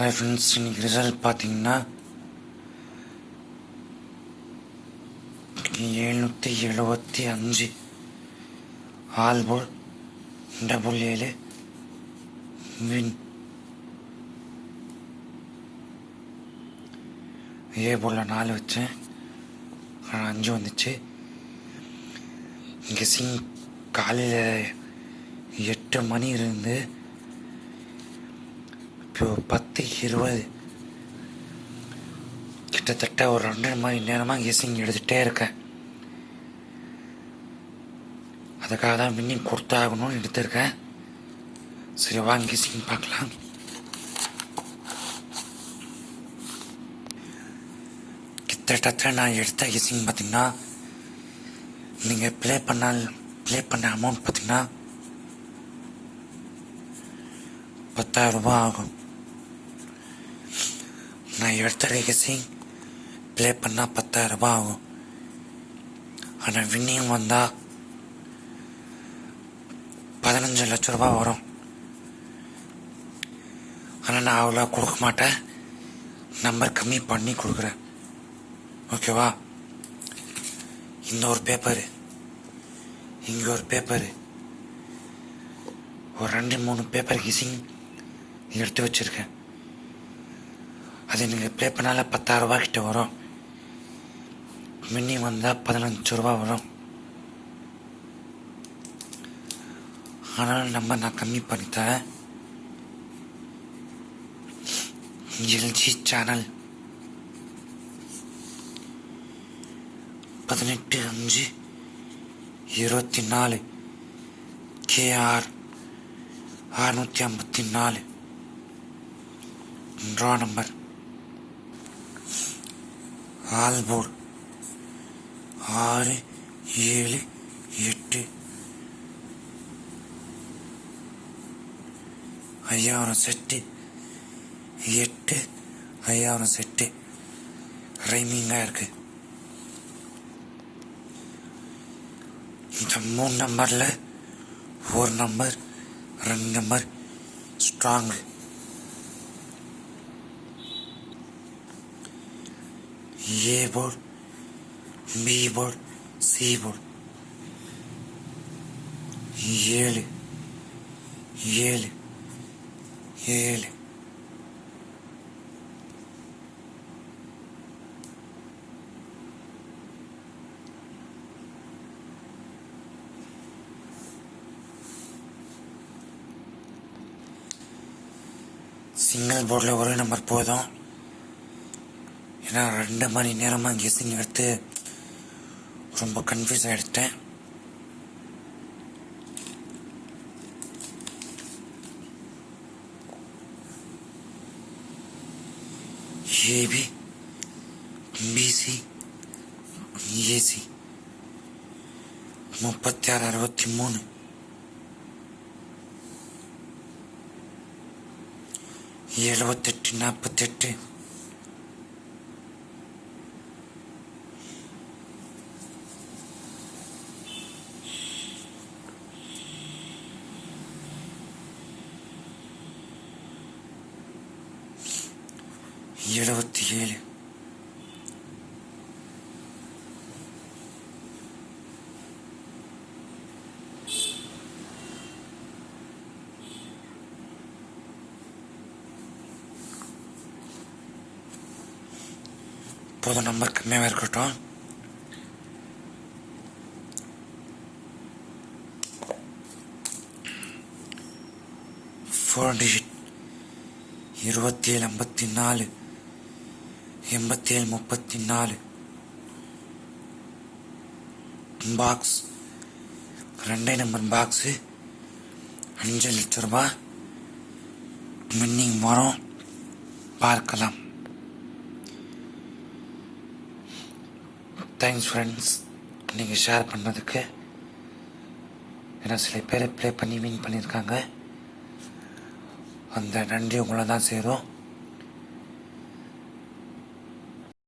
Hi friends இன்னைக்கு result பார்த்தீங்கன்னா எழுநூற்றி எழுபத்தி அஞ்சு ஆல்போல் டபுள் ஏழு வின் ஏ போலில் நாலு வச்சேன் ஆனால் அஞ்சு வந்துச்சு இங்கே சிங் காலையில் எட்டு மணி இருந்து இப்போ பத்து இருபது கிட்டத்தட்ட ஒரு ரெண்டு மணி நேரமாக கெஸிங் எடுத்துகிட்டே இருக்கேன். அதுக்காக தான் வின்னிங் கொடுத்தாகணும்னு எடுத்திருக்கேன். சரி வாங்க கெஸிங் பார்க்கலாம். கிட்டத்தட்ட நான் எடுத்த கெஸிங் பார்த்தீங்கன்னா நீங்கள் ப்ளே பண்ணால் ப்ளே பண்ண அமௌண்ட் பார்த்தீங்கன்னா பத்தாயிரம் ரூபாய் ஆகும். நான் எடுத்த கெஸிங் ப்ளே பண்ணால் பத்தாயிரம் ரூபாய் ஆகும். ஆனால் வின்னிங் வந்தால் பதினஞ்சு லட்ச ரூபாய் வரும். ஆனால் நான் அவ்வளோ கொடுக்க மாட்டேன். நம்பர் கம்மி பண்ணி கொடுக்குறேன். ஓகேவா இந்த ஒரு பேப்பரு இங்கே ஒரு பேப்பரு ஒரு ரெண்டு மூணு பேப்பர் கிசிங் எடுத்து வச்சுருக்கேன். அது நீங்கள் ப்ளே பண்ணால பத்தாயிரரூபா கிட்ட வரும். மின்னி வந்தால் பதினஞ்சு ரூபா வரும். ஆனால் நம்ம நான் கம்மி பண்ணித்தரேன். எல்ஜி சேனல் பதினெட்டு அஞ்சு இருபத்தி நாலு. கேஆர் அறுநூற்றி ஐம்பத்தி நாலு. ட்ரா நம்பர் ஆல்போர்ட் ஆறு ஏழு எட்டு. ஐயாயிரம் செட்டு. எட்டு ஐயாயிரம் செட்டு. ரைமிங்காக இருக்குது இந்த மூணு நம்பரில் ஒரு நம்பர் ரெண்டு number strong. A board B board C board ஏழு ஏழு ஏழு சிங்கிள் போர்டில் ஒரே நம்பர் போதும் ஏன்னா ரெண்டு மணி நேரமாக கெஸ்ஸிங் எடுத்து ரொம்ப கன்ஃபியூஸ் ஆகிடுட்டேன் ஏபி பிசி ஏசி. முப்பத்தி ஆறு அறுபத்தி மூணு எழுபத்தெட்டு நாற்பத்தெட்டு எழுபத்தி ஏழு. போதும் நம்பர் கம்மியாக இருக்கட்டும். ஃபோர் டிஜிட் இருபத்தி ஏழு ஐம்பத்தி நாலு. எண்பத்தேழு முப்பத்தி நாலு பாக்ஸ் ரெண்டே நம்பர் பாக்ஸு அஞ்சு லட்ச ரூபா. மின்னிங் மரம் பார்க்கலாம். தேங்க்ஸ் ஃப்ரெண்ட்ஸ் நீங்கள் ஷேர் பண்ணதுக்கு ஏன்னா சில பேர் ப்ளே பண்ணி வின் பண்ணியிருக்காங்க அந்த நன்றி உங்களை தான் சேரும்.